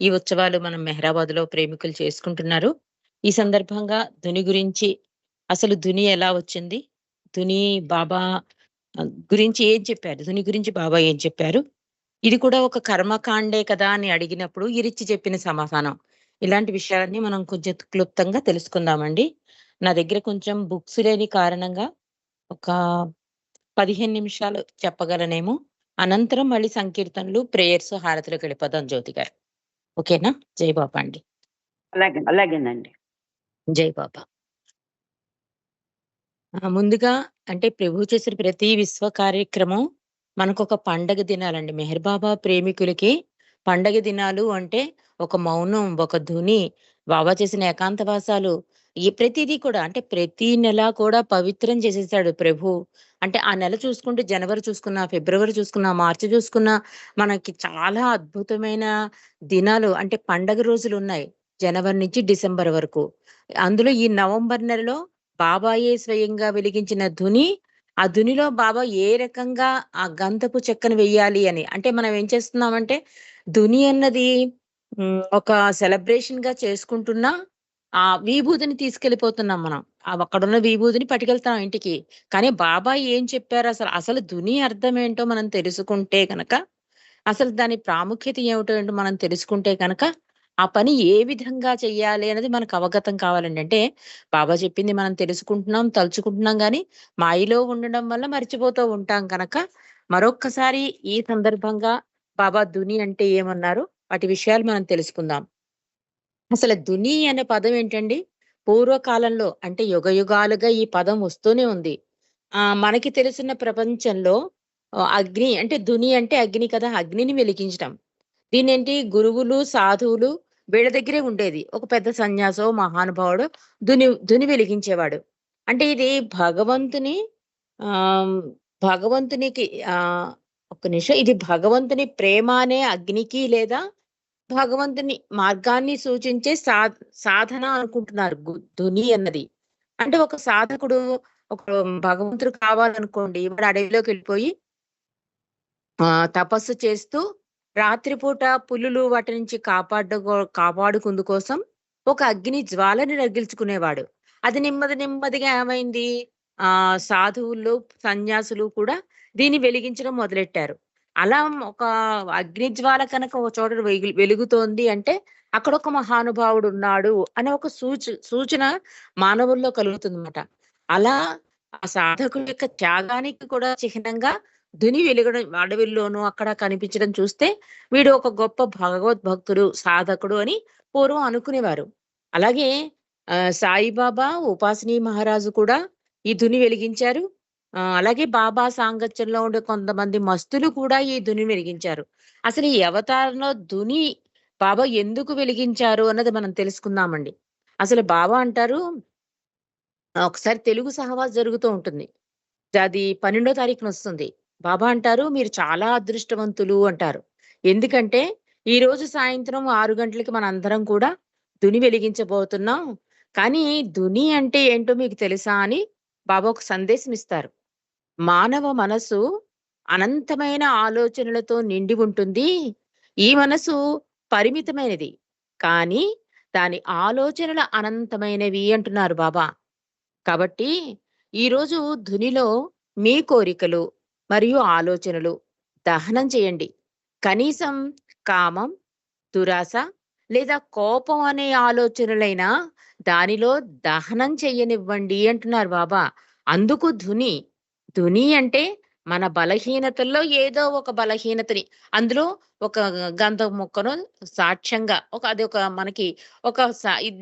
ఈ ఉత్సవాలు మనం మెహరాబాద్‌లో ప్రేమికులు చేసుకుంటున్నారు. ఈ సందర్భంగా ధుని గురించి అసలు ధుని ఎలా వచ్చింది? ధుని బాబా గురించి ఏం చెప్పారు? ధుని గురించి బాబా ఏం చెప్పారు? ఇది కూడా ఒక కర్మకాండే కదా! అని అడిగినప్పుడు ఇరిచి చెప్పిన సమాధానం. ఇలాంటి విషయాలన్నీ మనం కొంచెం క్లుప్తంగా తెలుసుకుందామండి. నా దగ్గర కొంచెం బుక్స్ లేని కారణంగా ఒక 15 నిమిషాలు చెప్పగలనేమో. అనంతరం మళ్ళీ సంకీర్తనలు, ప్రేయర్స్, హారతులకెళ్ళిపోదాం జ్యోతి గారు. ఓకేనా? జై బాబా అండి. అలాగే అలాగేనండి. జై బాబా. ముందుగా అంటే ప్రభువు చేసిన ప్రతి విశ్వ కార్యక్రమం మనకొక పండగ దినాలండి. మెహర్ బాబా ప్రేమికులకి పండగ దినాలు అంటే ఒక మౌనం, ఒక ధుని, బాబా చేసిన ఏకాంతవాసాలు ఈ ప్రతిదీ కూడా అంటే ప్రతి నెల కూడా పవిత్రం చేసేసాడు ప్రభు అంటే ఆ నెల చూసుకుంటే జనవరి చూసుకున్నా, ఫిబ్రవరి చూసుకున్నా, మార్చి చూసుకున్నా మనకి చాలా అద్భుతమైన దినాలు అంటే పండగ రోజులు ఉన్నాయి జనవరి నుంచి డిసెంబర్ వరకు. అందులో ఈ నవంబర్ నెలలో బాబాయే స్వయంగా వెలిగించిన ధుని, ఆ ధునిలో బాబా ఏ రకంగా ఆ గంధపు చెక్కను వెయ్యాలి అని. అంటే మనం ఏం చేస్తున్నామంటే ధుని అన్నది ఒక ఒక సెలబ్రేషన్‌గా చేసుకుంటున్నా ఆ విభూతిని తీసుకెళ్ళిపోతున్నాం మనం. అక్కడున్న విభూతిని పట్టుకెళ్తాం ఇంటికి. కానీ బాబా ఏం చెప్పారు అసలు అసలు ధుని అర్థం ఏంటో మనం తెలుసుకుంటే కనుక అసలు దాని ప్రాముఖ్యత ఏమిటో ఏంటో మనం తెలుసుకుంటే కనుక ఆ పని ఏ విధంగా చెయ్యాలి అనేది మనకు అవగతం కావాలండి. అంటే బాబా చెప్పింది మనం తెలుసుకుంటున్నాం, తలుచుకుంటున్నాం కానీ మాయలో ఉండడం వల్ల మర్చిపోతూ ఉంటాం కనుక, మరొక్కసారి ఈ సందర్భంగా బాబా ధుని అంటే ఏమన్నారు? వాటి విషయాలు మనం తెలుసుకుందాం. అసలు దుని అనే పదం ఏంటండి? పూర్వకాలంలో అంటే యుగ యుగాలుగా ఈ పదం వస్తూనే ఉంది. ఆ మనకి తెలిసిన ప్రపంచంలో అగ్ని అంటే దుని అంటే అగ్ని కదా! అగ్నిని వెలిగించటం. ఏంటి గురువులు, సాధువులు వీళ్ళ దగ్గరే ఉండేది. ఒక పెద్ద సన్యాసో, మహానుభావుడు దుని దుని వెలిగించేవాడు. అంటే ఇది భగవంతుని ఆ భగవంతునికి ఆ ఒక్క నిమిషం. ఇది భగవంతుని ప్రేమ అనే అగ్నికి లేదా భగవంతుని మార్గాన్ని సూచించే సా సాధన అనుకుంటున్నారు ధుని అన్నది. అంటే ఒక సాధకుడు ఒక భగవంతుడు కావాలనుకోండి వాడు అడవిలోకెళ్ళిపోయి ఆ తపస్సు చేస్తూ రాత్రిపూట పులులు వాటి నుంచి కాపాడు కాపాడుకుందు కోసం ఒక అగ్ని జ్వాలని రగిల్చుకునేవాడు. అది నెమ్మది నెమ్మదిగా ఏమైంది ఆ సాధువులు, సన్యాసులు కూడా దీన్ని వెలిగించడం మొదలెట్టారు. అలా ఒక అగ్ని జ్వాల కనుక ఒక చోట వెలుగుతోంది అంటే అక్కడ ఒక మహానుభావుడు ఉన్నాడు అనే ఒక సూచ సూచన మానవుల్లో కలుగుతుందన్నమాట. అలా ఆ సాధకుడి యొక్క త్యాగానికి కూడా చిహ్నంగా ధుని వెలుగడం అడవిల్లోనూ అక్కడ కనిపించడం చూస్తే వీడు ఒక గొప్ప భగవద్భక్తుడు, సాధకుడు అని పూర్వం అనుకునేవారు. అలాగే ఆ సాయిబాబా, ఉపాసిని మహారాజు కూడా ఈ ధుని వెలిగించారు. అలాగే బాబా సాంగత్యంలో ఉండే కొంతమంది మస్తులు కూడా ఈ ధుని వెలిగించారు. అసలు ఈ అవతారంలో ధుని బాబా ఎందుకు వెలిగించారు అన్నది మనం తెలుసుకుందామండి. అసలు బాబా అంటారు ఒకసారి తెలుగు సహవాస్ జరుగుతూ ఉంటుంది. అది పన్నెండో తారీఖున వస్తుంది బాబా అంటారు మీరు చాలా అదృష్టవంతులు అంటారు. ఎందుకంటే ఈరోజు సాయంత్రం ఆరు గంటలకి మనందరం కూడా దుని వెలిగించబోతున్నాం. కానీ ధుని అంటే ఏంటో మీకు తెలుసా అని బాబా ఒక సందేశం ఇస్తారు. మానవ మనసు అనంతమైన ఆలోచనలతో నిండి ఉంటుంది. ఈ మనసు పరిమితమైనది. కానీ దాని ఆలోచనలు అనంతమైనవి అంటున్నారు బాబా. కాబట్టి ఈరోజు ధునిలో మీ కోరికలు మరియు ఆలోచనలు దహనం చేయండి. కనీసం కామం, దురాశ లేదా కోపం అనే ఆలోచనలైనా దానిలో దహనం చెయ్యనివ్వండి అంటున్నారు బాబా. అందుకు ధుని. ధుని అంటే మన బలహీనతల్లో ఏదో ఒక బలహీనతని అందులో ఒక గంధం మొక్కను సాక్ష్యంగా ఒక అది ఒక మనకి ఒక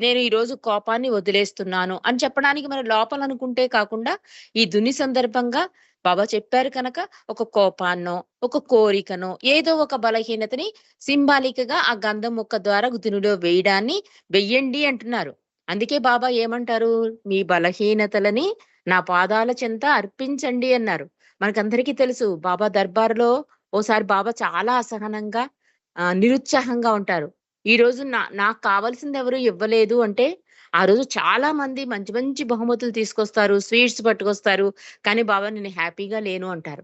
నేను ఈరోజు కోపాన్ని వదిలేస్తున్నాను అని చెప్పడానికి మన లోపల అనుకుంటే కాకుండా ఈ దుని సందర్భంగా బాబా చెప్పారు కనుక ఒక కోపాన్నో, ఒక కోరికనో ఏదో ఒక బలహీనతని సింబాలికగా ఆ గంధం మొక్క ద్వారా దునిలో వేయడాన్ని వెయ్యండి అంటున్నారు. అందుకే బాబా ఏమంటారు? మీ బలహీనతలని నా పాదాల చెంత అర్పించండి అన్నారు. మనకందరికీ తెలుసు బాబా దర్బార్‌లో ఓసారి బాబా చాలా అసహనంగా నిరుత్సాహంగా ఉంటారు. ఈ రోజు నా నాకు కావాల్సింది ఎవరు ఇవ్వలేదు అంటే ఆ రోజు చాలా మంది మంచి మంచి బహుమతులు తీసుకొస్తారు. స్వీట్స్ పట్టుకొస్తారు. కానీ బాబా నేను హ్యాపీగా లేను అంటారు.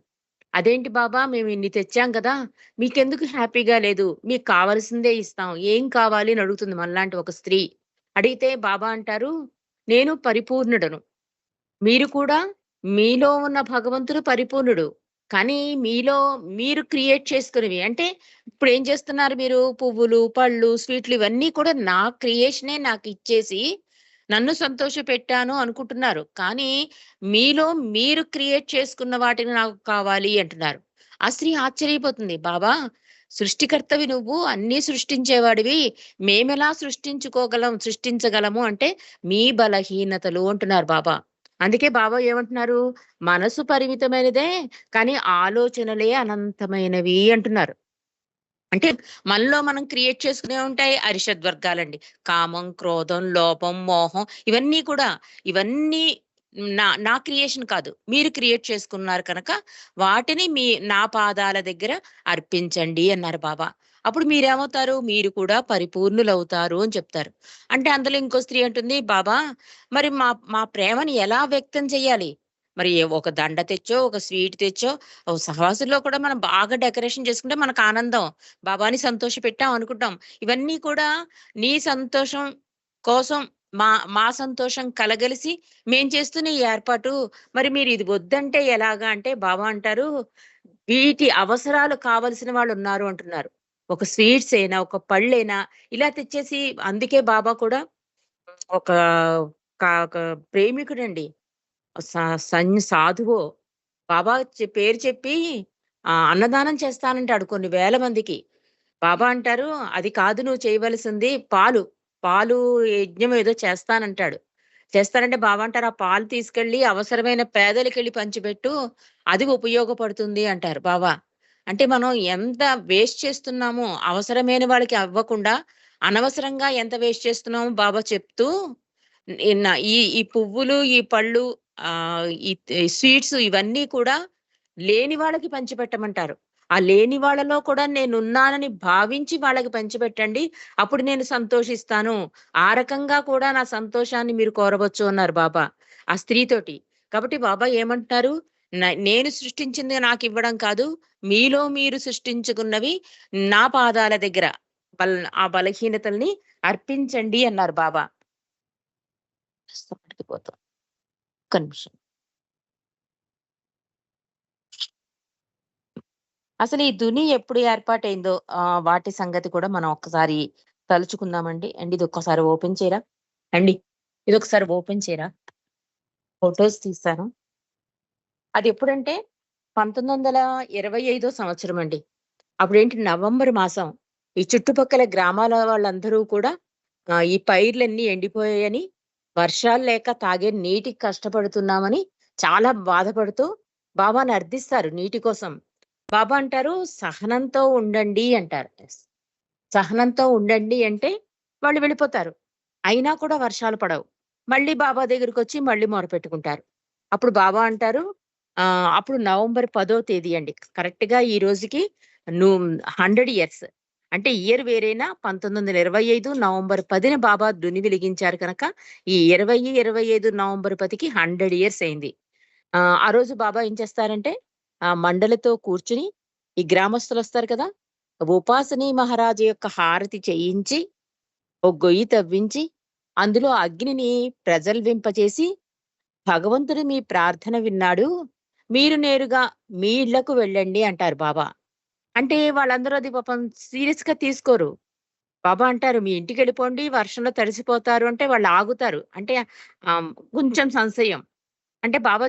అదేంటి బాబా మేము ఇన్ని తెచ్చాం కదా మీకెందుకు హ్యాపీగా లేదు మీకు కావాల్సిందే ఇస్తాం ఏం కావాలి అని అడుగుతుంది మనలాంటి ఒక స్త్రీ అడిగితే బాబా అంటారు నేను పరిపూర్ణుడను మీరు కూడా మీలో ఉన్న భగవంతుడు పరిపూర్ణుడు. కానీ మీలో మీరు క్రియేట్ చేసుకునేవి అంటే ఇప్పుడు ఏం చేస్తున్నారు మీరు? పువ్వులు పళ్ళు స్వీట్లు ఇవన్నీ కూడా నా క్రియేషనే నాకు ఇచ్చేసి నన్ను సంతోష పెట్టాను అనుకుంటున్నారు. కానీ మీలో మీరు క్రియేట్ చేసుకున్న వాటిని నాకు కావాలి అంటున్నారు. ఆ స్త్రీ ఆశ్చర్యపోతుంది. బాబా సృష్టికర్తవి నువ్వు అన్ని సృష్టించేవాడివి. మేమెలా సృష్టించుకోగలం సృష్టించగలము అంటే మీ బలహీనతలు అంటున్నారు బాబా. అందుకే బాబా ఏమంటున్నారు? మనసు పరిమితమైనదే కానీ ఆలోచనలే అనంతమైనవి అంటున్నారు. అంటే మనలో మనం క్రియేట్ చేసుకునే ఉంటాయి అరిషద్ వర్గాలండి. కామం క్రోధం లోపం మోహం ఇవన్నీ కూడా ఇవన్నీ నా నా క్రియేషన్ కాదు. మీరు క్రియేట్ చేసుకున్నారు కనుక వాటిని మీ నా పాదాల దగ్గర అర్పించండి అన్నారు బాబా. అప్పుడు మీరేమవుతారు? మీరు కూడా పరిపూర్ణులవుతారు అని చెప్తారు. అంటే అందులో ఇంకో స్త్రీ అంటుంది బాబా మరి మా మా ప్రేమని ఎలా వ్యక్తం చేయాలి మరి ఒక దండ తెచ్చో ఒక స్వీట్ తెచ్చో ఓ సహవాసుల్లో కూడా మనం బాగా డెకరేషన్ చేసుకుంటే మనకు ఆనందం. బాబాని సంతోష పెట్టాం అనుకుంటాం. ఇవన్నీ కూడా నీ సంతోషం కోసం మా మా సంతోషం కలగలిసి మేం చేస్తున్న ఈ ఏర్పాటు. మరి మీరు ఇది వద్దంటే ఎలాగా? అంటే బాబా అంటారు వీటి అవసరాలు కావలసిన వాళ్ళు ఉన్నారు అంటున్నారు. ఒక స్వీట్స్ అయినా ఒక పళ్ళైనా ఇలా తెచ్చేసి అందుకే బాబా కూడా ఒక ఒక ప్రేమికుడండి. స- సన్- సాధువో. బాబా పేరు చెప్పి అన్నదానం చేస్తానంటాడు కొన్ని వేల మందికి. బాబా అంటారు అది కాదు నువ్వు చేయవలసింది పాలు. పాలు యజ్ఞం ఏదో చేస్తానంటాడు. చేస్తానంటే బాబా అంటారు ఆ పాలు తీసుకెళ్ళి అవసరమైన పేదలకి వెళ్ళి పంచిపెట్టు అది ఉపయోగపడుతుంది అంటారు బాబా. అంటే మనం ఎంత వేస్ట్ చేస్తున్నామో అవసరమైన వాళ్ళకి అవ్వకుండా అనవసరంగా ఎంత వేస్ట్ చేస్తున్నామో బాబా చెప్తూ ఈ ఈ పువ్వులు ఈ పళ్ళు ఆ ఈ స్వీట్స్ ఇవన్నీ కూడా లేని వాళ్ళకి పంచిపెట్టమంటారు. ఆ లేని వాళ్ళలో కూడా నేనున్నానని భావించి వాళ్ళకి పంచిపెట్టండి. అప్పుడు నేను సంతోషిస్తాను. ఆ రకంగా కూడా నా సంతోషాన్ని మీరు కోరవచ్చు అన్నారు బాబా ఆ స్త్రీతోటి. కాబట్టి బాబా ఏమంటున్నారు? నేను సృష్టించింది నాకు ఇవ్వడం కాదు మీలో మీరు సృష్టించుకున్నవి నా పాదాల దగ్గర. బల ఆ బలహీనతల్ని అర్పించండి అన్నారు బాబా. పోతాం ఒక్క నిమిషం. అసలు ఈ దుని ఎప్పుడు ఏర్పాటైందో ఆ వాటి సంగతి కూడా మనం ఒక్కసారి తలుచుకుందామండి. అండి ఇది ఒక్కసారి ఓపెన్ చేయరా? అండి ఇది ఒకసారి ఓపెన్ చేయరా? ఫొటోస్ తీస్తాను. అది ఎప్పుడంటే పంతొమ్మిది వందల ఇరవై ఐదో సంవత్సరం అండి అప్పుడేంటి నవంబర్ మాసం. ఈ చుట్టుపక్కల గ్రామాల వాళ్ళందరూ కూడా ఈ పైర్లన్నీ ఎండిపోయాయని వర్షాలు లేక తాగే నీటికి కష్టపడుతున్నామని చాలా బాధపడుతూ బాబాని అర్థిస్తారు నీటి కోసం. బాబా అంటారు సహనంతో ఉండండి అంటారు. సహనంతో ఉండండి అంటే వాళ్ళు వెళ్ళిపోతారు. అయినా కూడా వర్షాలు పడవు. మళ్ళీ బాబా దగ్గరికి వచ్చి మళ్ళీ మొరపెట్టుకుంటారు. అప్పుడు బాబా అంటారు ఆ అప్పుడు నవంబర్ పదో తేదీ అండి. కరెక్ట్గా ఈ రోజుకి నూ హండ్రెడ్ ఇయర్స్. అంటే ఇయర్ వేరేనా పంతొమ్మిది వందల ఇరవై ఐదు నవంబర్ పదిన బాబా దుని వెలిగించారు కనుక ఈ ఇరవై ఇరవై ఐదు నవంబర్ పదికి హండ్రెడ్ ఇయర్స్ అయింది. ఆ రోజు బాబా ఏం చేస్తారంటే ఆ మండలతో కూర్చుని ఈ గ్రామస్తులు వస్తారు కదా! ఉపాసని మహారాజు యొక్క హారతి చేయించి ఒక గొయ్యి తవ్వించి అందులో అగ్నిని ప్రజల్వింపచేసి భగవంతుడు మీ ప్రార్థన విన్నాడు మీరు నేరుగా మీ ఇళ్ళకు వెళ్ళండి అంటారు బాబా. అంటే వాళ్ళందరూ అది పాపం సీరియస్గా తీసుకోరు. బాబా అంటారు మీ ఇంటికి వెళ్ళిపోండి వర్షంలో తడిసిపోతారు అంటే వాళ్ళు ఆగుతారు. అంటే కొంచెం సంశయం. అంటే బాబా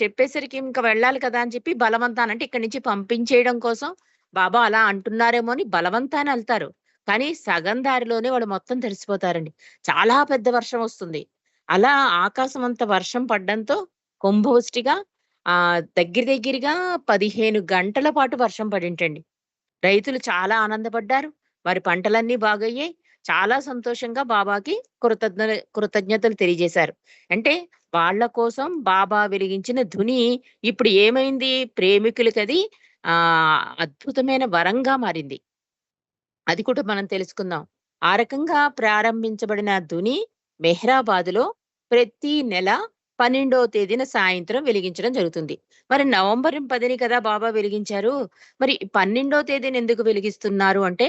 చెప్పేసరికి ఇంకా వెళ్ళాలి కదా అని చెప్పి బలవంతానంటే ఇక్కడి నుంచి పంపించేయడం కోసం బాబా అలా అంటున్నారేమో అని బలవంతాన్ని వెళ్తారు. కానీ సగం దారిలోనే వాళ్ళు మొత్తం తడిసిపోతారండి. చాలా పెద్ద వర్షం వస్తుంది. అలా ఆకాశం అంత వర్షం పడ్డంతో కుంభవృష్టిగా ఆ దగ్గర దగ్గరగా పదిహేను గంటల పాటు వర్షం పడింటండి. రైతులు చాలా ఆనందపడ్డారు. వారి పంటలన్నీ బాగయ్యాయి. చాలా సంతోషంగా బాబాకి కృతజ్ఞ కృతజ్ఞతలు తెలియజేశారు. అంటే వాళ్ళ కోసం బాబా వెలిగించిన ధుని ఇప్పుడు ఏమైంది? ప్రేమికులకి అది ఆ అద్భుతమైన వరంగా మారింది. అది కూడా మనం తెలుసుకుందాం. ఆ రకంగా ప్రారంభించబడిన ధుని మెహ్రాబాదులో ప్రతి నెల పన్నెండవ తేదీన సాయంత్రం వెలిగించడం జరుగుతుంది. మరి నవంబర్ 10ని కదా బాబా వెలిగించారు. మరి 12వ తేదీన ఎందుకు వెలిగిస్తున్నారు అంటే,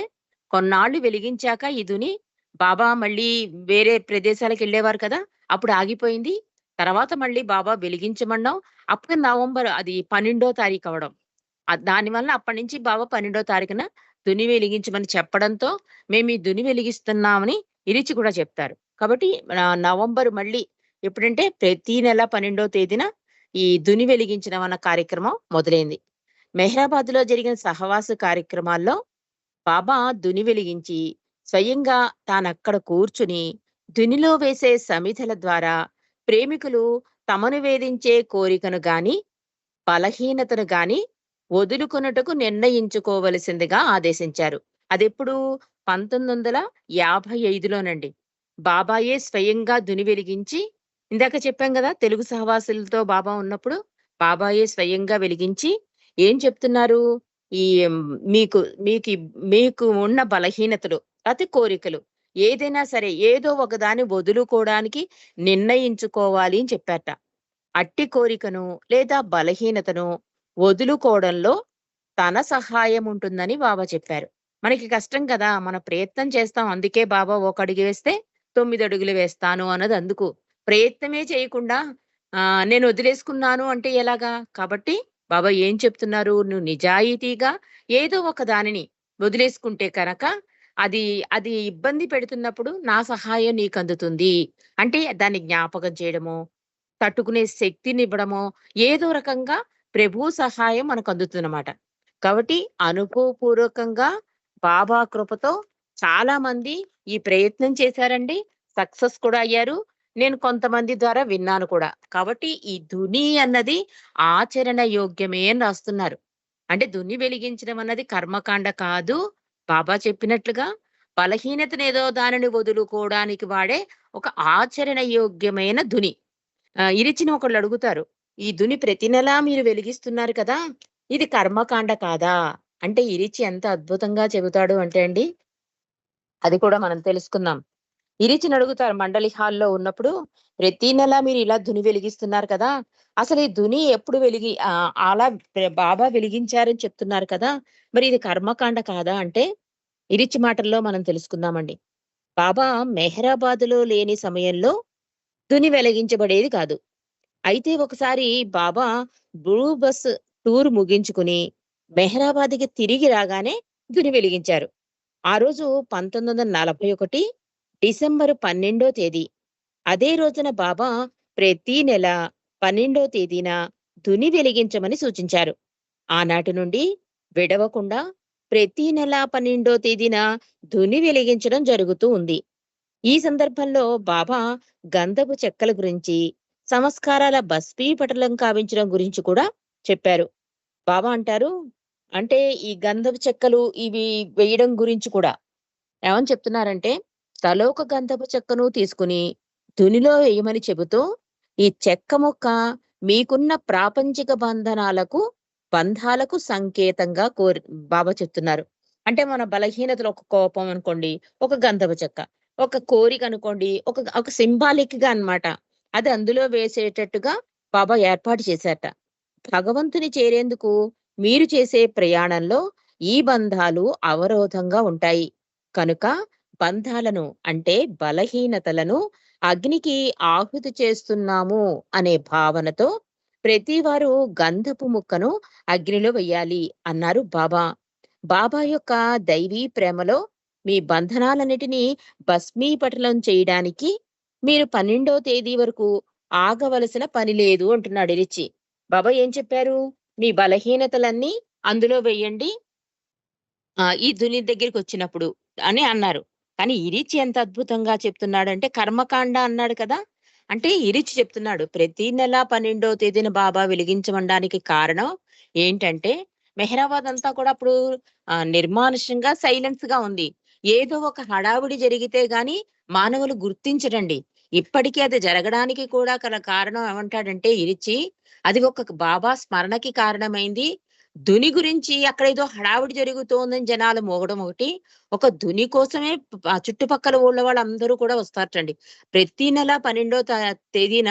కొన్నాళ్ళు వెలిగించాక ఈ దుని బాబా మళ్ళీ వేరే ప్రదేశాలకు వెళ్ళేవారు కదా! అప్పుడు ఆగిపోయింది. తర్వాత మళ్ళీ బాబా వెలిగించమన్నాం అప్పుడు నవంబర్ అది 12వ తారీఖు అవ్వడం. ఆహ్, అప్పటి అప్పటినుంచి బాబా 12వ తారీఖున దుని వెలిగించమని చెప్పడంతో, మేము ఈ దుని వెలిగిస్తున్నామని ఇరిచి కూడా చెప్తారు. కాబట్టి నవంబర్ మళ్ళీ ఎప్పుడంటే ప్రతి నెల 12వ తేదీన ఈ దుని వెలిగించడం అన్న కార్యక్రమం మొదలైంది. మెహ్రాబాద్‌లో జరిగిన సహవాస కార్యక్రమాల్లో బాబా దుని వెలిగించి, స్వయంగా తానక్కడ కూర్చుని, దునిలో వేసే సమిధల ద్వారా ప్రేమికులు తమను వేధించే కోరికను గాని, బలహీనతను గాని వదులుకొనుటకు నిర్ణయించుకోవలసిందిగా ఆదేశించారు. అదెప్పుడు 1955లోనండి. బాబాయే స్వయంగా దుని వెలిగించి ఇందాక చెప్పాం కదా తెలుగు సహవాసులతో బాబా ఉన్నప్పుడు, బాబాయే స్వయంగా వెలిగించి ఏం చెప్తున్నారు? ఈ మీకు మీకు మీకు ఉన్న బలహీనతలు, అతి కోరికలు ఏదైనా సరే ఏదో ఒకదాన్ని వదులుకోవడానికి నిర్ణయించుకోవాలి అని చెప్పారట. అట్టి కోరికను లేదా బలహీనతను వదులుకోవడంలో తన సహాయం ఉంటుందని బాబా చెప్పారు. మనకి కష్టం కదా! మన ప్రయత్నం చేస్తాం. అందుకే బాబా ఒక అడుగు వేస్తే తొమ్మిది అడుగులు వేస్తాను అన్నది అందుకు. ప్రయత్నమే చేయకుండా ఆ నేను వదిలేసుకున్నాను అంటే ఎలాగా? కాబట్టి బాబా ఏం చెప్తున్నారు? నువ్వు నిజాయితీగా ఏదో ఒక దానిని వదిలేసుకుంటే కనుక అది అది ఇబ్బంది పెడుతున్నప్పుడు నా సహాయం నీకు అందుతుంది అంటే దాన్ని జ్ఞాపకం చేయడమో, తట్టుకునే శక్తిని ఇవ్వడము ఏదో రకంగా ప్రభు సహాయం మనకు అందుతుందన్నమాట. కాబట్టి అనుభవపూర్వకంగా బాబా కృపతో చాలా మంది ఈ ప్రయత్నం చేశారండి. సక్సెస్ కూడా అయ్యారు. నేను కొంతమంది ద్వారా విన్నాను కూడా. కాబట్టి ఈ దుని అన్నది ఆచరణ యోగ్యమే అని రాస్తున్నారు. అంటే దుని వెలిగించడం అన్నది కర్మకాండ కాదు. బాబా చెప్పినట్లుగా బలహీనతనేదో దానిని వదులుకోవడానికి వాడే ఒక ఆచరణ యోగ్యమైన దుని. ఇరిచిన ఇరిచిని ఒకళ్ళు అడుగుతారు. ఈ దుని ప్రతి నెలా మీరు వెలిగిస్తున్నారు కదా! ఇది కర్మకాండ కాదా? అంటే ఇరిచి ఎంత అద్భుతంగా చెబుతాడు అంటే అండి అది కూడా మనం తెలుసుకుందాం. ఇరిచిని అడుగుతారు మండలి హాల్‌లో ఉన్నప్పుడు, ప్రతి నెల మీరు ఇలా ధుని వెలిగిస్తున్నారు కదా! అసలు ఈ దుని ఎప్పుడు వెలిగి అలా బాబా వెలిగించారని చెప్తున్నారు కదా! మరి ఇది కర్మకాండ కాదా? అంటే ఇరిచి మాటల్లో మనం తెలుసుకుందామండి. బాబా మెహ్రాబాద్‌లో లేని సమయంలో ధుని వెలిగించబడేది కాదు. అయితే ఒకసారి బాబా బ్లూ బస్ టూర్ ముగించుకుని మెహ్రాబాద్‌కి తిరిగి రాగానే ధుని వెలిగించారు. ఆ రోజు 1941 డిసెంబరు పన్నెండో తేదీ. అదే రోజున బాబా ప్రతి నెల 12 తేదీన ధుని వెలిగించమని సూచించారు. ఆనాటి నుండి విడవకుండా ప్రతి నెల 12 తేదీన దుని వెలిగించడం జరుగుతూ ఉంది. ఈ సందర్భంలో బాబా గంధపు చెక్కల గురించి, సంస్కారాల బస్పీ పటలం కావించడం గురించి కూడా చెప్పారు. బాబా అంటారు, అంటే ఈ గంధపు చెక్కలు ఇవి వేయడం గురించి కూడా ఏమని చెప్తున్నారంటే, తలోక గంధపు చెక్కను తీసుకొని తునిలో వేయమని చెబుతూ, ఈ చెక్క ముక్క మీకున్న ప్రాపంచిక బంధనాలకు, బంధాలకు సంకేతంగా కోరి బాబా చెప్తున్నారు. అంటే మన బలహీనతలు ఒక కోపం అనుకోండి, ఒక గంధపు చెక్క. ఒక కోరిక అనుకోండి, ఒక ఒక సింబాలిక్‌గా అన్నమాట. అది అందులో వేసేటట్టుగా బాబా ఏర్పాటు చేశారట. భగవంతుని చేరేందుకు మీరు చేసే ప్రయాణంలో ఈ బంధాలు అవరోధంగా ఉంటాయి. కనుక బంధాలను అంటే బలహీనతలను అగ్నికి ఆహుతి చేస్తున్నాము అనే భావనతో ప్రతివారు గంధపు ముక్కను అగ్నిలో వెయ్యాలి అన్నారు బాబా. బాబా యొక్క దైవీ ప్రేమలో మీ బంధనాలన్నిటినీ భస్మీపటలం చేయడానికి మీరు 12వ తేదీ వరకు ఆగవలసిన పని లేదు అంటున్నాడు ఇరిచి. బాబా ఏం చెప్పారు? మీ బలహీనతలన్నీ అందులో వెయ్యండి. ఈ దుని దగ్గరికొచ్చినప్పుడు అని అన్నారు. కానీ ఇరిచి ఎంత అద్భుతంగా చెప్తున్నాడంటే కర్మకాండ అన్నాడు కదా! అంటే ఇరిచి చెప్తున్నాడు. ప్రతి నెల 12వ తేదీన బాబా వెలిగించమనడానికి కారణం ఏంటంటే, మెహ్రాబాద్ అంతా కూడా అప్పుడు నిర్మానుషంగా సైలెన్స్గా ఉంది. ఏదో ఒక హడావిడి జరిగితే గాని మానవులు గుర్తించడండి ఇప్పటికి అది జరగడానికి కూడా గల కారణం ఏమంటాడంటే ఇరిచి, అది ఒక బాబా స్మరణకి కారణమైంది. దుని గురించి అక్కడ ఏదో హడావిడి జరుగుతోందని జనాలు మోగడం ఒకటి. ఒక దుని కోసమే చుట్టుపక్కల ఊళ్ళ వాళ్ళందరూ కూడా వస్తారటండి. ప్రతి నెల పన్నెండో తేదీన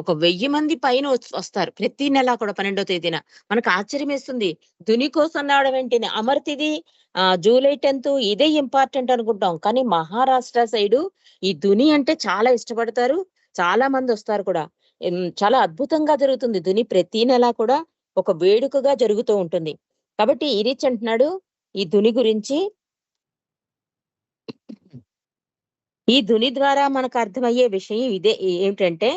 ఒక వెయ్యి మంది పైన వస్తారు. ప్రతి నెల కూడా 12వ తేదీన. మనకు ఆశ్చర్యమేస్తుంది. దుని కోసం రావడం ఏంటి? అమర్తిది ఆ జూలై 10థ్ ఇదే ఇంపార్టెంట్ అనుకుంటాం. కానీ మహారాష్ట్ర సైడు ఈ దుని అంటే చాలా ఇష్టపడతారు. చాలా మంది వస్తారు కూడా. చాలా అద్భుతంగా జరుగుతుంది. దుని ప్రతి నెల కూడా ఒక వేడుకగా జరుగుతూ ఉంటుంది. కాబట్టి ఇరిచ్ అంటున్నాడు ఈ దుని గురించి ఈ దుని ద్వారా మనకు అర్థమయ్యే విషయం ఇదే ఏమిటంటే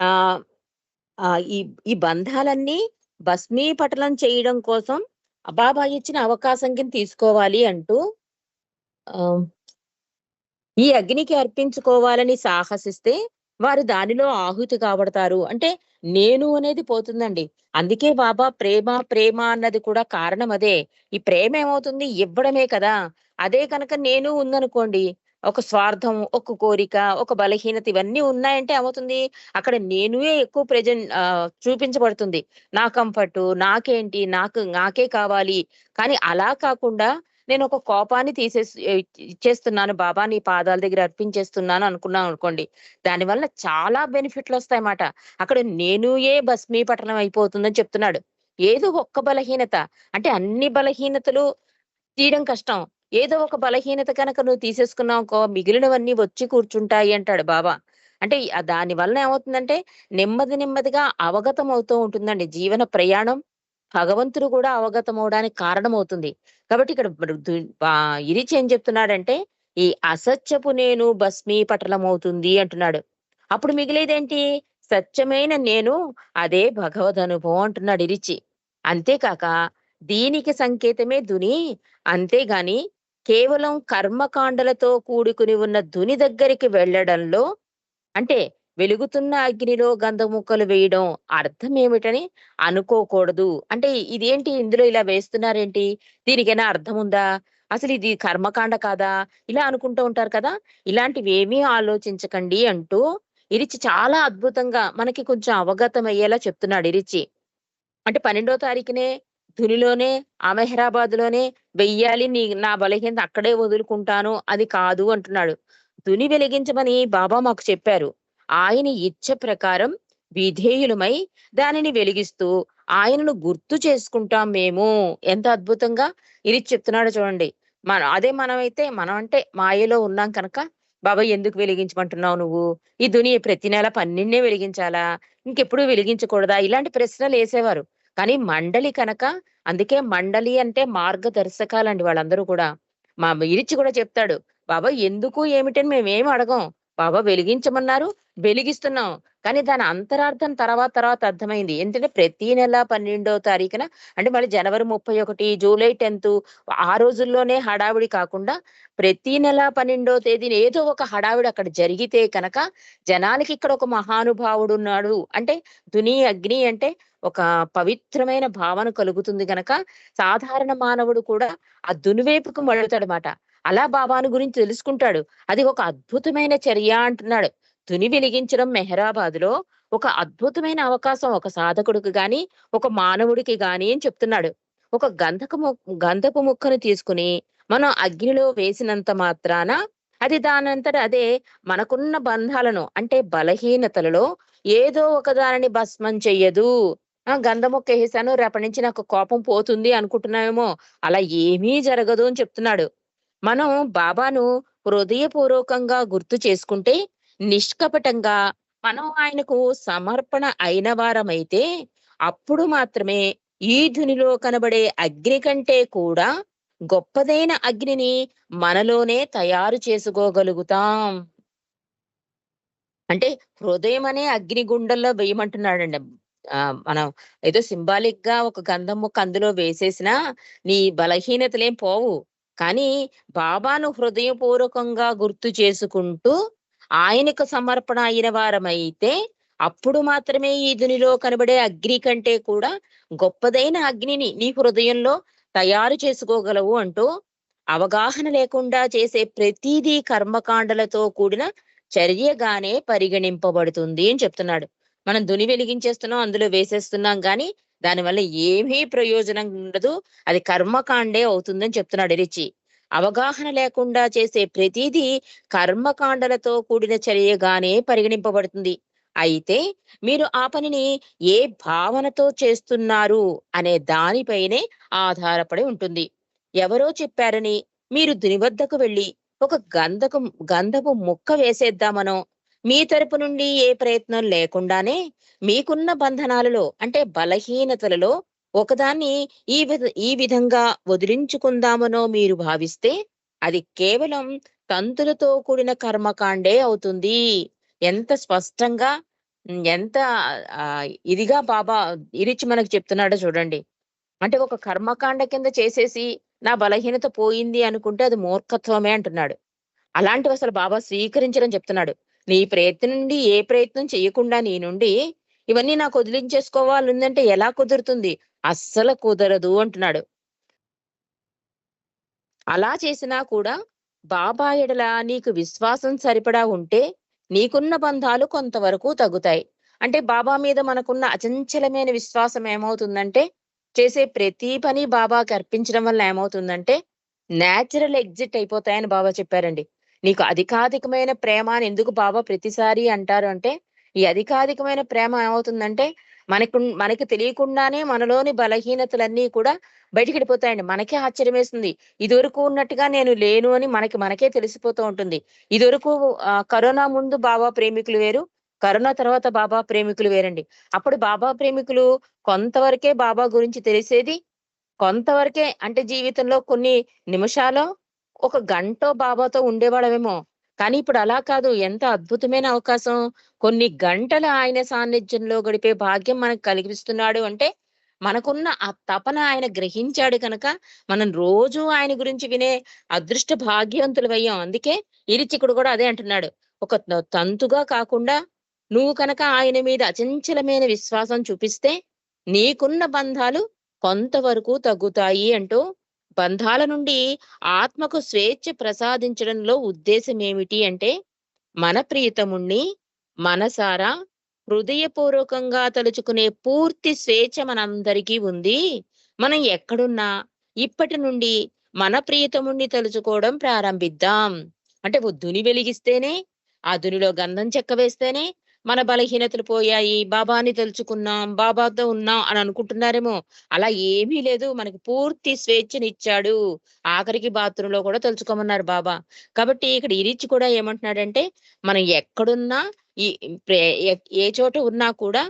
ఆ ఈ ఈ బంధాలన్నీ భస్మీపటలం చేయడం కోసం అబాబా ఇచ్చిన అవకాశం కింద తీసుకోవాలి అంటూ ఈ అగ్నికి అర్పించుకోవాలని సాహసిస్తే వారు దానిలో ఆహుతి కాబడతారు. అంటే నేను అనేది పోతుందండి. అందుకే బాబా ప్రేమ, ప్రేమ అన్నది కూడా కారణం అదే. ఈ ప్రేమ ఏమవుతుంది? ఇవ్వడమే కదా! అదే కనుక నేను ఉందనుకోండి, ఒక స్వార్థం, ఒక కోరిక, ఒక బలహీనత ఇవన్నీ ఉన్నాయంటే ఏమవుతుంది? అక్కడ నేనుయే ఎక్కువ ప్రెజెంట్ చూపించబడుతుంది. నా కంఫర్టు, నాకేంటి, నాకు నాకే కావాలి. కానీ అలా కాకుండా నేను ఒక కోపాన్ని తీసేసి ఇచ్చేస్తున్నాను బాబా నీ పాదాల దగ్గర అర్పించేస్తున్నాను అనుకున్నాను అనుకోండి. దానివల్ల చాలా బెనిఫిట్‌లొస్తాయన్నమాట. అక్కడ నేను ఏ భస్మీ పట్టణం అయిపోతుందని చెప్తున్నాడు. ఏదో ఒక్క బలహీనత అంటే అన్ని బలహీనతలు తీయడం కష్టం. ఏదో ఒక బలహీనత కనుక నువ్వు తీసేసుకున్నావనుకో మిగిలినవన్నీ వచ్చి కూర్చుంటాయి అంటాడు బాబా. అంటే దాని వలన ఏమవుతుందంటే నెమ్మది నెమ్మదిగా అవగతం అవుతూ ఉంటుందండి. జీవన ప్రయాణం భగవంతుడు కూడా అవగతం అవ్వడానికి కారణమవుతుంది. కాబట్టి ఇక్కడ ఇరిచి ఏం చెప్తున్నాడంటే ఈ అసత్యపు నేను భస్మీపటలమవుతుంది అంటున్నాడు. అప్పుడు మిగిలేదేంటి? సత్యమైన నేను అదే భగవదనుభవం అంటున్నాడు ఇరిచి. అంతేకాక దీనికి సంకేతమే దుని. అంతేగాని కేవలం కర్మకాండలతో కూడుకుని ఉన్న దుని దగ్గరికి వెళ్ళడంలో అంటే వెలుగుతున్న అగ్నిలో గంధం ముక్కలు వేయడం అర్థం ఏమిటని అనుకోకూడదు. అంటే ఇదేంటి ఇందులో ఇలా వేస్తున్నారేంటి? దీనికైనా అర్థం ఉందా? అసలు ఇది కర్మకాండ కాదా? ఇలా అనుకుంటూ ఉంటారు కదా! ఇలాంటివి ఏమీ ఆలోచించకండి అంటూ ఇరిచి చాలా అద్భుతంగా మనకి కొంచెం అవగతమయ్యేలా చెప్తున్నాడు ఇరిచి. అంటే 12వ తారీఖునే ధునిలోనే అమెహరాబాద్లోనే వెయ్యాలి నీ నా బలహీనత అక్కడే వదులుకుంటాను అది కాదు అంటున్నాడు. దుని వెలిగించమని బాబా మాకు చెప్పారు. ఆయన ఇచ్చ ప్రకారం విధేయులమై దానిని వెలిగిస్తూ ఆయనను గుర్తు చేసుకుంటాం మేము. ఎంత అద్భుతంగా ఇది చెప్తున్నాడో చూడండి. మన అదే మనమైతే మనం అంటే మాయలో ఉన్నాం కనుక బాబా ఎందుకు వెలిగించమంటున్నావు నువ్వు? ఈ దుని ప్రతి నెల 12 వెలిగించాలా? ఇంకెప్పుడు వెలిగించకూడదా? ఇలాంటి ప్రశ్నలు వేసేవారు కానీ మండలి కనుక అందుకే మండలి అంటే మార్గదర్శకాలండి వాళ్ళందరూ కూడా. మా ఇరిచి కూడా చెప్తాడు. బాబా ఎందుకు ఏమిటని మేమేం అడగం. బాబా వెలిగించమన్నారు వెలిగిస్తున్నాం. కానీ దాని అంతరార్థం తర్వాత తర్వాత అర్థమైంది. ఏంటంటే ప్రతి నెల 12వ తారీఖున అంటే మళ్ళీ జనవరి 31, జూలై 10థ్ ఆ రోజుల్లోనే హడావిడి కాకుండా ప్రతి నెల 12వ తేదీన ఏదో ఒక హడావిడి అక్కడ జరిగితే కనుక జనాలకి ఇక్కడ ఒక మహానుభావుడున్నాడు. అంటే దుని, అగ్ని అంటే ఒక పవిత్రమైన భావన కలుగుతుంది గనక సాధారణ మానవుడు కూడా ఆ దునివైపుకు వైపుకు అలా బాబాను గురించి తెలుసుకుంటాడు. అది ఒక అద్భుతమైన చర్య అంటున్నాడు. తుని వెలిగించడం మెహరాబాద్‌లో ఒక అద్భుతమైన అవకాశం ఒక సాధకుడికి గాని, ఒక మానవుడికి గాని అని చెప్తున్నాడు. ఒక గంధక గంధపు ముక్కను తీసుకొని మనం అగ్నిలో వేసినంత మాత్రాన అది దానంతట అదే మనకున్న బంధాలను అంటే బలహీనతలలో ఏదో ఒక దానిని భస్మం చెయ్యదు. గంధ గంధం ముక్క రేపటి నుంచి నాకు కోపం పోతుంది అనుకుంటున్నామేమో అలా ఏమీ జరగదు అని చెప్తున్నాడు. మనం బాబాను హృదయపూర్వకంగా గుర్తు చేసుకుంటే నిష్కపటంగా మనం ఆయనకు సమర్పణ అయిన వారమైతే అప్పుడు మాత్రమే ఈ ధునిలో కనబడే అగ్ని కంటే కూడా గొప్పదైన అగ్నిని మనలోనే తయారు చేసుకోగలుగుతాం. అంటే హృదయం అనే అగ్నిగుండంలో వేయమంటున్నాడండి. మనం ఏదో సింబాలిక్‌గా ఒక గంధం ముక్క అందులో వేసేసినా నీ బలహీనతలేం పోవు. కానీ బాబాను హృదయపూర్వకంగా గుర్తు చేసుకుంటూ ఆయనకు సమర్పణ అయిన వారమైతే అప్పుడు మాత్రమే ఈ దునిలో కనబడే అగ్ని కంటే కూడా గొప్పదైన అగ్నిని నీ హృదయంలో తయారు చేసుకోగలవు అంటూ అవగాహన లేకుండా చేసే ప్రతిదీ కర్మకాండలతో కూడిన చర్యగానే పరిగణింపబడుతుంది అని చెప్తున్నాడు. మనం దుని వెలిగించేస్తున్నాం అందులో వేసేస్తున్నాం కానీ దానివల్ల ఏమీ ప్రయోజనం ఉండదు. అది కర్మకాండే అవుతుందని చెప్తున్నాడు ఇరిచి. అవగాహన లేకుండా చేసే ప్రతిదీ కర్మకాండలతో కూడిన చర్యగానే పరిగణింపబడుతుంది. అయితే మీరు ఆ పనిని ఏ భావనతో చేస్తున్నారు అనే దానిపైనే ఆధారపడి ఉంటుంది ఎవరో చెప్పారని మీరు దుని వద్దకు వెళ్ళి ఒక గంధకు గంధపు ముక్క వేసేద్దామనో మీ తరపు నుండి ఏ ప్రయత్నం లేకుండానే మీకున్న బంధనాలలో అంటే బలహీనతలలో ఒకదాన్ని ఈ విధ ఈ విధంగా వదిలించుకుందామనో మీరు భావిస్తే అది కేవలం తంతులతో కూడిన కర్మకాండే అవుతుంది. ఎంత స్పష్టంగా ఎంత ఇదిగా బాబా ఇరిచి మనకు చెప్తున్నాడో చూడండి. అంటే ఒక కర్మకాండ కింద చేసేసి నా బలహీనత పోయింది అనుకుంటే అది మూర్ఖత్వమే అంటున్నాడు. అలాంటివి అసలు బాబా స్వీకరించడం చెప్తున్నాడు. నీ ప్రయత్నం నుండి ఏ ప్రయత్నం చేయకుండా నీ నుండి ఇవన్నీ నాకు వదిలించేసుకోవాలందంటే ఎలా కుదురుతుంది? అస్సలు కుదరదు అంటున్నాడు. అలా చేసినా కూడా బాబా ఎడల నీకు విశ్వాసం సరిపడా ఉంటే నీకున్న బంధాలు కొంతవరకు తగ్గుతాయి. అంటే బాబా మీద మనకున్న అచంచలమైన విశ్వాసం ఏమవుతుందంటే చేసే ప్రతి పని బాబాకి అర్పించడం వల్ల ఏమవుతుందంటే నేచురల్ ఎగ్జిట్ అయిపోతాయని బాబా చెప్పారండి. నీకు అధికాధికమైన ప్రేమ అని ఎందుకు బాబా ప్రతిసారి అంటారు అంటే ఈ అధికాధికమైన ప్రేమ ఏమవుతుందంటే మనకు మనకి తెలియకుండానే మనలోని బలహీనతలన్నీ కూడా బయటికి వెళ్ళిపోతాయండి మనకే ఆశ్చర్యం వేస్తుంది ఇదివరకు ఉన్నట్టుగా నేను లేను అని మనకి మనకే తెలిసిపోతూ ఉంటుంది. ఇదివరకు కరోనా ముందు బాబా ప్రేమికులు వేరు కరోనా తర్వాత బాబా ప్రేమికులు వేరండి. అప్పుడు బాబా ప్రేమికులు కొంతవరకే బాబా గురించి తెలిసేది కొంతవరకే అంటే జీవితంలో కొన్ని నిమిషాలు ఒక గంట బాబాతో ఉండేవాళ్ళమేమో కానీ ఇప్పుడు అలా కాదు. ఎంత అద్భుతమైన అవకాశం. కొన్ని గంటలు ఆయన సాన్నిధ్యంలో గడిపే భాగ్యం మనకు కలిగిస్తున్నాడు అంటే మనకున్న ఆ తపన ఆయన గ్రహించాడు కనుక మనం రోజు ఆయన గురించి వినే అదృష్ట భాగ్యవంతులు అయ్యాం. అందుకే ఇరిచికుడు కూడా అదే అంటున్నాడు. ఒక తంతుగా కాకుండా నువ్వు కనుక ఆయన మీద అచంచలమైన విశ్వాసం చూపిస్తే నీకున్న బంధాలు కొంతవరకు తగ్గుతాయి అంటూ బంధాల నుండి ఆత్మకు స్వేచ్ఛ ప్రసాదించడంలో ఉద్దేశం ఏమిటి అంటే మన ప్రియతముణ్ణి మనసారా హృదయపూర్వకంగా తలుచుకునే పూర్తి స్వేచ్ఛ మనందరికీ ఉంది. మనం ఎక్కడున్నా ఇప్పటి నుండి మన ప్రియతముణ్ణి తలుచుకోవడం ప్రారంభిద్దాం. అంటే ఓ దుని వెలిగిస్తేనే ఆ దునిలో గంధం చెక్క వేస్తేనే మన బలహీనతలు పోయాయి బాబాని తలుచుకున్నాం బాబాతో ఉన్నాం అని అనుకుంటున్నారేమో. అలా ఏమీ లేదు. మనకి పూర్తి స్వేచ్ఛనిచ్చాడు. ఆఖరికి బాత్రూంలో కూడా తలుచుకోమన్నారు బాబా. కాబట్టి ఇక్కడ ఇరిచి కూడా ఏమంటున్నాడంటే మనం ఎక్కడున్నా ఈ ఏ చోట ఉన్నా కూడా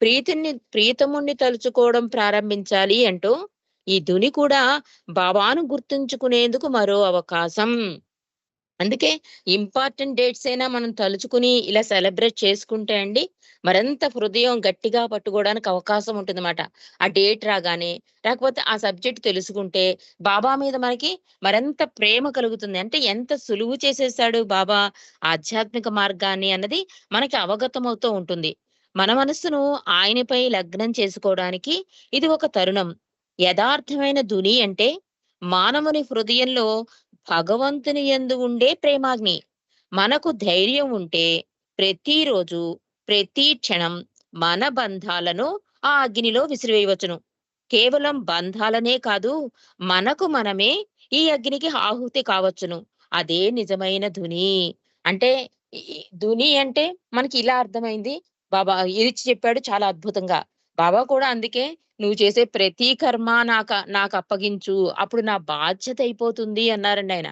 ప్రీతిని ప్రీతముణ్ణి తలుచుకోవడం ప్రారంభించాలి అంటూ ఈ ధుని కూడా బాబాను గుర్తుంచుకునేందుకు మరో అవకాశం. అందుకే ఇంపార్టెంట్ డేట్స్ అయినా మనం తలుచుకుని ఇలా సెలబ్రేట్ చేసుకుంటే అండి మరింత హృదయం గట్టిగా పట్టుకోవడానికి అవకాశం ఉంటుందన్నమాట. ఆ డేట్ రాగానే లేకపోతే ఆ సబ్జెక్ట్ తెలుసుకుంటే బాబా మీద మనకి మరింత ప్రేమ కలుగుతుంది. అంటే ఎంత సులువు చేసేసాడు బాబా ఆధ్యాత్మిక మార్గాన్ని అన్నది మనకి అవగతం అవుతూ ఉంటుంది. మన మనస్సును ఆయనపై లగ్నం చేసుకోవడానికి ఇది ఒక తరుణం. యథార్థమైన ధుని అంటే మానవుని హృదయంలో భగవంతుని ఎందు ఉండే ప్రేమాగ్ని. మనకు ధైర్యం ఉంటే ప్రతిరోజు ప్రతి క్షణం మన బంధాలను ఆ అగ్నిలో విసిరివేయవచ్చును. కేవలం బంధాలనే కాదు మనకు మనమే ఈ అగ్నికి ఆహుతి కావచ్చును. అదే నిజమైన ధుని అంటే ధుని అంటే మనకి ఇలా అర్థమైంది. బాబా ఇరిచి చెప్పాడు చాలా అద్భుతంగా. బాబా కూడా అందుకే నువ్వు చేసే ప్రతి కర్మ నాకు నాకు అప్పగించు అప్పుడు నా బాధ్యత అయిపోతుంది అన్నారండి ఆయన.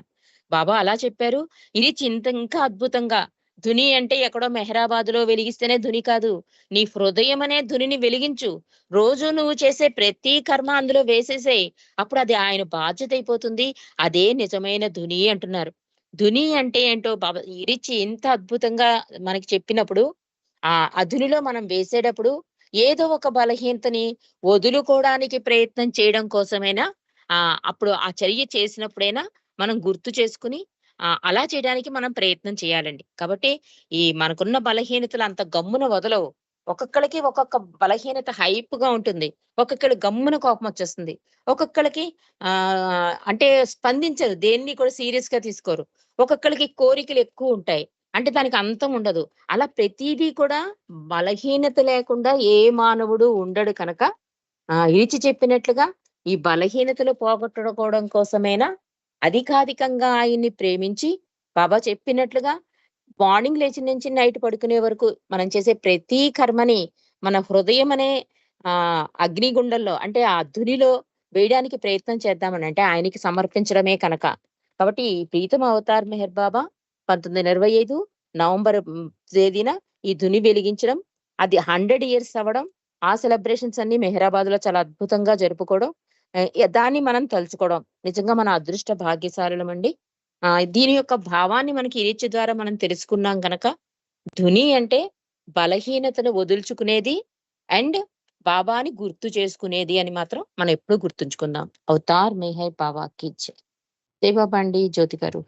బాబా అలా చెప్పారు. ఇది చింత ఇంకా అద్భుతంగా. ధుని అంటే ఎక్కడో మెహరాబాద్లో వెలిగిస్తేనే ధుని కాదు. నీ హృదయం అనే ధునిని వెలిగించు. రోజు నువ్వు చేసే ప్రతి కర్మ అందులో వేసేసేయ్. అప్పుడు అది ఆయన బాధ్యత అయిపోతుంది. అదే నిజమైన ధుని అంటున్నారు. ధుని అంటే ఏంటో బాబా ఇరిచి ఇంత అద్భుతంగా మనకి చెప్పినప్పుడు ఆ అధునిలో మనం వేసేటప్పుడు ఏదో ఒక బలహీనతని వదులుకోవడానికి ప్రయత్నం చేయడం కోసమైనా ఆ అప్పుడు ఆ చర్య చేసినప్పుడైనా మనం గుర్తు చేసుకుని అలా చేయడానికి మనం ప్రయత్నం చేయాలండి. కాబట్టి ఈ మనకున్న బలహీనతలు అంత గమ్మున వదలవు. ఒక్కొక్కరికి ఒక్కొక్క బలహీనత హైప్గా ఉంటుంది. ఒక్కొక్కడి గమ్మున కోపం వచ్చేస్తుంది. ఒక్కొక్కరికి ఆ అంటే స్పందించరు. దేన్ని కూడా సీరియస్గా తీసుకోరు. ఒక్కొక్కరికి కోరికలు ఎక్కువ ఉంటాయి. అంటే దానికి అంతం ఉండదు. అలా ప్రతిదీ కూడా బలహీనత లేకుండా ఏ మానవుడు ఉండడు కనుక ఆ ఈచి చెప్పినట్లుగా ఈ బలహీనతలు పోగొట్టుకోవడం కోసమైనా? అధికాధికంగా ఆయన్ని ప్రేమించి బాబా చెప్పినట్లుగా మార్నింగ్ లేచి నుంచి నైట్ పడుకునే వరకు మనం చేసే ప్రతి కర్మని మన హృదయం అనే ఆ అగ్నిగుండంలో అంటే ఆ ధునిలో వేయడానికి ప్రయత్నం చేద్దామని అంటే ఆయనకి సమర్పించడమే కనుక. కాబట్టి ప్రీతం అవతార్ మెహర్ బాబా పంతొమ్మిది వందల ఇరవై ఐదు నవంబర్ తేదీన ఈ ధుని వెలిగించడం అది హండ్రెడ్ ఇయర్స్ అవ్వడం ఆ సెలబ్రేషన్స్ అన్ని మెహరాబాద్లో చాలా అద్భుతంగా జరుపుకోవడం దాన్ని మనం తలుచుకోవడం. నిజంగా మన అదృష్ట భాగ్యశాలులం అండి. ఆ దీని యొక్క భావాన్ని మనకి ఇరిచి ద్వారా మనం తెలుసుకున్నాం గనక ధుని అంటే బలహీనతను వదులుచుకునేది అండ్ బాబాని గుర్తు చేసుకునేది అని మాత్రం మనం ఎప్పుడు గుర్తుంచుకుందాం. అవతార్ మేహై బాబా కి జై. జై బాబా అండి జ్యోతి గారు.